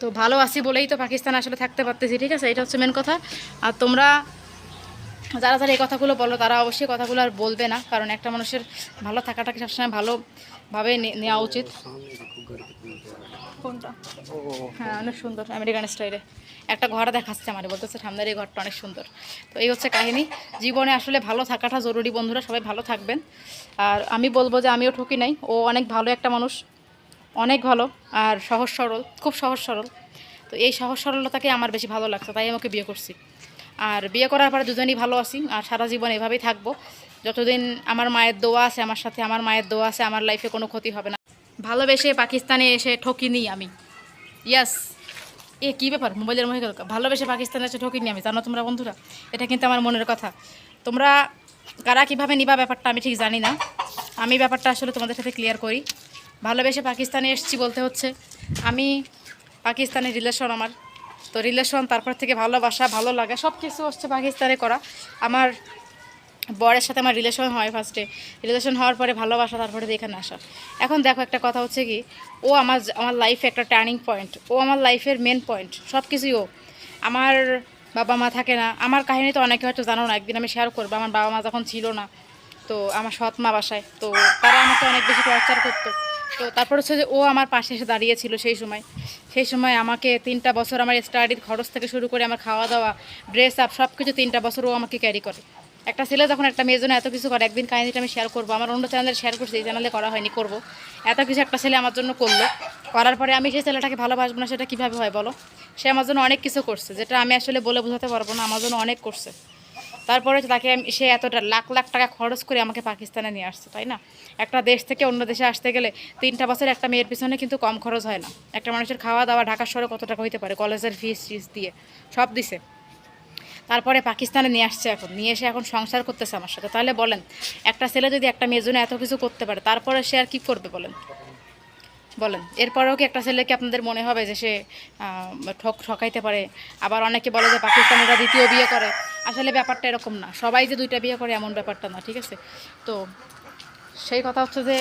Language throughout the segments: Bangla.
তো ভালো আছি বলেই তো পাকিস্তান আসলে থাকতে পারতেছি, ঠিক আছে? এটা হচ্ছে মেন কথা। আর তোমরা যারা যারা এই কথাগুলো বলো, তারা অবশ্যই কথাগুলো আর বলবে না, কারণ একটা মানুষের ভালো থাকাটাকে সবসময় ভালোভাবে নেওয়া উচিত। কোনটা? হ্যাঁ অনেক সুন্দর, আমেরিকান স্টাইলে। একটা ঘর দেখাচ্ছে আমার, বলতেছে সামনের এই ঘরটা অনেক সুন্দর। তো এই হচ্ছে কাহিনী। জীবনে আসলে ভালো থাকাটা জরুরি, বন্ধুরা, সবাই ভালো থাকবেন। আর আমি বলব যে আমিও ঠকি নাই। ও অনেক ভালো একটা মানুষ। অনেক ভালো আর সহজ সরল, খুব সহজ সরল। তো এই সহজ সরলতাকে আমার বেশি ভালো লাগছে, তাই আমাকে বিয়ে করছি। আর বিয়ে করার পরে দুজনেই ভালো আছি আর সারা জীবন এভাবেই থাকব। যতদিন আমার মায়ের দোয়া আছে আমার সাথে, আমার মায়ের দোয়া আছে, আমার লাইফে কোনো ক্ষতি হবে না। ভালোবেসে পাকিস্তানে এসে ঠকিনি আমি। ইয়াস এ, কী ব্যাপার? মোবাইলের মহে গেল ভালোবেসে পাকিস্তানে এসে ঠকিনি আমি, জানো তোমরা বন্ধুরা? এটা কিন্তু আমার মনের কথা। তোমরা কারা কীভাবে নিবা ব্যাপারটা আমি ঠিক জানি না। আমি ব্যাপারটা আসলে তোমাদের সাথে ক্লিয়ার করি। ভালোবেসে পাকিস্তানে এসেছি বলতে হচ্ছে। আমি পাকিস্তানের রিলেশন আমার। তো রিলেশন তারপর থেকে ভালোবাসা, ভালো লাগা সব কিছু হচ্ছে পাকিস্তানে করা। আমার বরের সাথে আমার রিলেশন হয় ফার্স্টে রিলেশন হওয়ার পরে ভালোবাসা, তারপরে এখানে আসা। এখন দেখো একটা কথা হচ্ছে কি, ও আমার আমার লাইফে একটা টার্নিং পয়েন্ট ও আমার লাইফের মেন পয়েন্ট সব কিছুই ও। আমার বাবা মা থাকে না। আমার কাহিনী তো অনেকে হয়তো জানো না, একদিন আমি শেয়ার করব। আমার বাবা মা যখন ছিল না তো আমার সৎ মা বাসায়। তো তারা আমাকে অনেক বেশি টর্চার করতো। তো তারপর হচ্ছে যে ও আমার পাশে এসে দাঁড়িয়েছিল সেই সময়। সেই সময় আমাকে তিনটা বছর আমার স্টাডির খরচ থেকে শুরু করে আমার খাওয়া দাওয়া ড্রেস আপ সব কিছু তিনটা বছর ও আমাকে ক্যারি করে। একটা ছেলে যখন একটা মেয়ের জন্য এত কিছু করে, একদিন কাহিনিটা আমি শেয়ার করব। আমার অন্য চ্যানেলে শেয়ার করছি, এই চ্যানেলে করা হয়নি, করব। এত কিছু একটা ছেলে আমার জন্য করল। করার পরে আমি সেই ছেলেটাকে ভালোবাসবো না, সেটা কীভাবে হয় বলো? সে আমার জন্য অনেক কিছু করছে, যেটা আমি আসলে বলে বোঝাতে পারব না, আমার জন্য অনেক করছে। তারপরে তাকে সে এতটা লাখ লাখ টাকা খরচ করে আমাকে পাকিস্তানে নিয়ে আসছে, তাই না? একটা দেশ থেকে অন্য দেশে আসতে গেলে তিনটা বছর একটা মেয়ের পিছনে কিন্তু কম খরচ হয় না। একটা মানুষের খাওয়া দাওয়া ঢাকার শহরে কত টাকা হইতে পারে? কলেজের ফিস টিস দিয়ে সব দিছে। তারপরে পাকিস্তানে নিয়ে আসছে এখন। নিয়ে এসে এখন সংসার করতেছে আমার সাথে। তাহলে বলেন, একটা ছেলে যদি একটা মেয়ের জন্য এত কিছু করতে পারে, তারপরে সে আর কী করবে বলেন? বলেন, এরপরেও কি একটা ছেলেকে আপনাদের মনে হবে যে সে ঠক ঠকাইতে পারে? আবার অনেকে বলে যে পাকিস্তানিরা দ্বিতীয় বিয়ে করে। আসলে ব্যাপারটা এরকম না। সবাই যে দুইটা বিয়ে করে এমন ব্যাপারটা না, ঠিক আছে? তো সেই কথা হচ্ছে যে,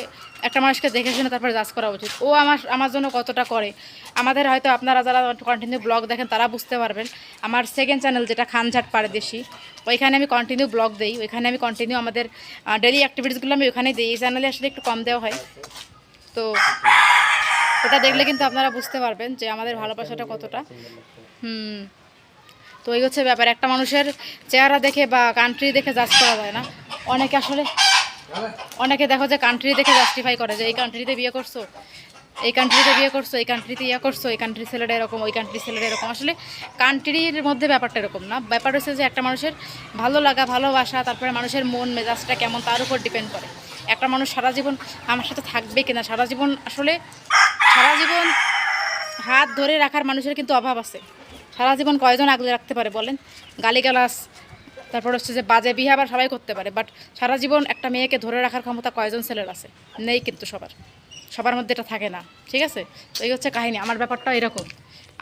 একটা মানুষকে দেখে শুনে তারপরে জাজ করা উচিত। ও আমার আমার জন্য কতটা করে? আমাদের হয়তো আপনারা যারা কন্টিনিউ ব্লগ দেখেন, তারা বুঝতে পারবেন। আমার সেকেন্ড চ্যানেল যেটা খানঝাট পারদেশি, ওইখানে আমি কন্টিনিউ ব্লগ দিই। ওইখানে আমি কন্টিনিউ আমাদের ডেলি অ্যাক্টিভিটিসগুলো আমি ওখানেই দিই। এই চ্যানেলে আসলে একটু কম দেওয়া হয়। তো ওটা দেখলে কিন্তু আপনারা বুঝতে পারবেন যে আমাদের ভালোবাসাটা কতটা। হুম। তো এই হচ্ছে ব্যাপার, একটা মানুষের চেহারা দেখে বা কান্ট্রি দেখে জাজ করা যায় না। অনেকে আসলে, অনেকে দেখো যে কান্ট্রি দেখে জাস্টিফাই করে যে এই কান্ট্রিতে বিয়ে করছ, এই কান্ট্রিতে বিয়ে করছ, এই কান্ট্রিতে ইয়ে করছ, এই কান্ট্রি ছেলেটা এরকম, ওই কান্ট্রি ছেলেটা এরকম। আসলে কান্ট্রির মধ্যে ব্যাপারটা এরকম না। ব্যাপার হচ্ছে যে একটা মানুষের ভালো লাগা, ভালোবাসা, তারপরে মানুষের মন, মেজাজটা কেমন, তার উপর ডিপেন্ড করে। একটা মানুষ সারা জীবন আমার সাথে থাকবে কিনা, সারা জীবন আসলে, সারা জীবন হাত ধরে রাখার মানুষের কিন্তু অভাব আছে। সারা জীবন কয়জন আগলে রাখতে পারে বলেন? গালিগালাস তারপর হচ্ছে যে বাজে বিয়ে আবার সবাই করতে পারে বাট সারা জীবন একটা মেয়েকে ধরে রাখার ক্ষমতা কয়জন ছেলের আছে? নেই কিন্তু সবার। সবার মধ্যে এটা থাকে না, ঠিক আছে? তো এই হচ্ছে কাহিনী, আমার ব্যাপারটা এরকম।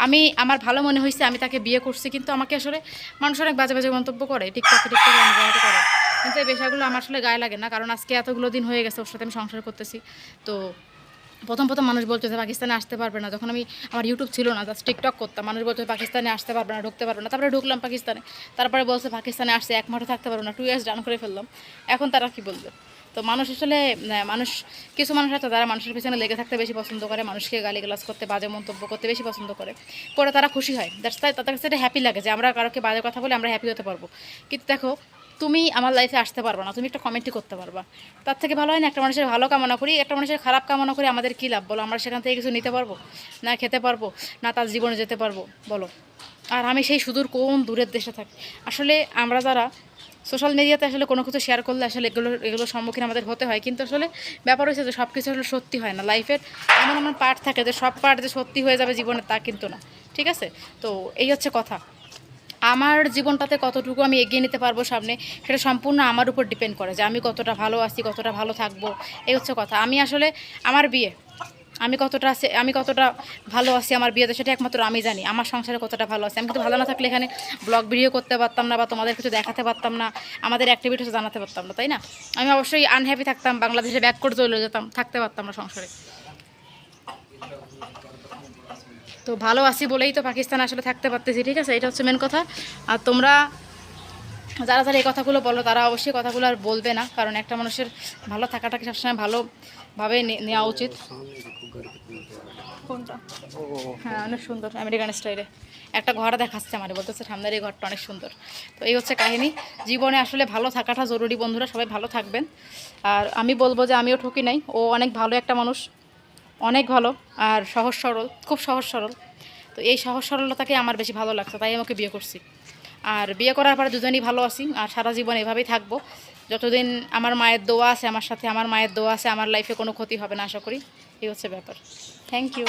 আমি, আমার ভালো মনে হয়েছে আমি তাকে বিয়ে করছি, কিন্তু আমাকে আসলে মানুষ অনেক বাজে বাজে মন্তব্য করে টিকটকে টিকটকে অনুপ্রাণিত করে। কিন্তু এই বিষয়গুলো আমার আসলে গায়ে লাগে না, কারণ আজকে এতগুলো দিন হয়ে গেছে ওর সাথে আমি সংসার করতেছি। তো প্রথম প্রথম মানুষ বলতো যে পাকিস্তানে আসতে পারবে না। যখন আমি, আমার ইউটিউব ছিল না জাস্ট টিকটক করতাম। মানুষ বলতো পাকিস্তানে আসতে পারবে না, ঢুকতে পারবে না। তারপরে ঢুকলাম পাকিস্তানে। তারপরে বলছে, পাকিস্তানে আসছে, এক মাঠে থাকতে পারবে না। টু ইয়ার্স ডান করে ফেললাম। এখন তারা কি বলবে? তো মানুষ আসলে মানুষ, কিছু মানুষ আছে তারা মানুষের পিছনে লেগে থাকতে বেশি পছন্দ করে, মানুষকে গালি গালিগালাজ করতে, বাজে মন্তব্য করতে বেশি পছন্দ করে। করে তারা খুশি হয়। দ্যাটস তাই তাদের কাছে হ্যাপি লাগে যে আমরা কারোকে বাজে কথা বলে আমরা হ্যাপি হতে পারব। কিন্তু দেখো তুমি আমার লাইফে আসতে পারবে না, তুমি একটা কমেন্টই করতে পারবা। তার থেকে ভালো হয় না, একটা মানুষের ভালো কামনা করি, একটা মানুষের খারাপ কামনা করি, আমাদের কী লাভ? বলো, আমরা সেখান থেকে কিছু নিতে পারব? না খেতে পারব? না তার জীবনে যেতে পারব? বলো। আর আমি সেই সুদূর কোন দূরের দেশে থাকি? আসলে আমরা যারা সোশ্যাল মিডিয়াতে আসলে কোনো কিছু শেয়ার করলে আসলে এগুলো এগুলোর সম্মুখীন আমাদের হতে হয়। কিন্তু আসলে ব্যাপার হয়েছে যে সব কিছু আসলে সত্যি হয় না। লাইফের এমন এমন পার্ট থাকে যে সব পার্ট যে সত্যি হয়ে যাবে জীবনে তা কিন্তু না। ঠিক আছে? তো এই হচ্ছে কথা। আমার জীবনটাতে কতটুকু আমি এগিয়ে নিতে পারব সামনে, সেটা সম্পূর্ণ আমার উপর ডিপেন্ড করে যে আমি কতটা ভালো আছি, কতটা ভালো থাকব, এই হচ্ছে কথা। আমি আসলে, আমার বিয়ে, আমি কতটা আছে, আমি কতটা ভালো আছি আমার বিয়েতে সেটা একমাত্র আমি জানি। আমার সংসারে কতটা ভালো আছে, আমি কিন্তু ভালো না থাকলে এখানে ব্লগ ভিডিও করতে পারতাম না বা তোমাদের কিছু দেখাতে পারতাম না, আমাদের অ্যাক্টিভিটিস জানাতে পারতাম না, তাই না? আমি অবশ্যই আনহ্যাপি থাকতাম, বাংলাদেশে ব্যাক করে চলে যেতাম, থাকতে পারতাম না সংসারে। তো ভালো আছি বলেই তো পাকিস্তান আসলে থাকতে পারতেছি, ঠিক আছে? এটা হচ্ছে মেন কথা। আর তোমরা যারা যারা এই কথাগুলো বলো, তারা অবশ্যই কথাগুলো আর বলবে না, কারণ একটা মানুষের ভালো থাকাটাকে সবসময় ভালোভাবে নেওয়া উচিত। কোনটা? হ্যাঁ অনেক সুন্দর, আমেরিকান স্টাইলে। একটা ঘর দেখাচ্ছে আমার, বলতেছে সামনের এই ঘরটা অনেক সুন্দর। তো এই হচ্ছে কাহিনী। জীবনে আসলে ভালো থাকাটা জরুরি বন্ধুরা, সবাই ভালো থাকবেন। আর আমি বলব যে আমিও ঠকি নাই। ও অনেক ভালো একটা মানুষ। অনেক ভালো আর সহজ সরল, খুব সহজ সরল। তো এই সহজ সরলতাকে আমার বেশি ভালো লাগছে, তাই আমাকে বিয়ে করছি। আর বিয়ে করার পরে দুজনই ভালো আছি আর সারা জীবন এভাবেই থাকব। যতদিন আমার মায়ের দোয়া আছে, আমার সাথে আমার মায়ের দোয়া আছে, আমার লাইফে কোনো ক্ষতি হবে না, আশা করি। এই হচ্ছে ব্যাপার। Thank you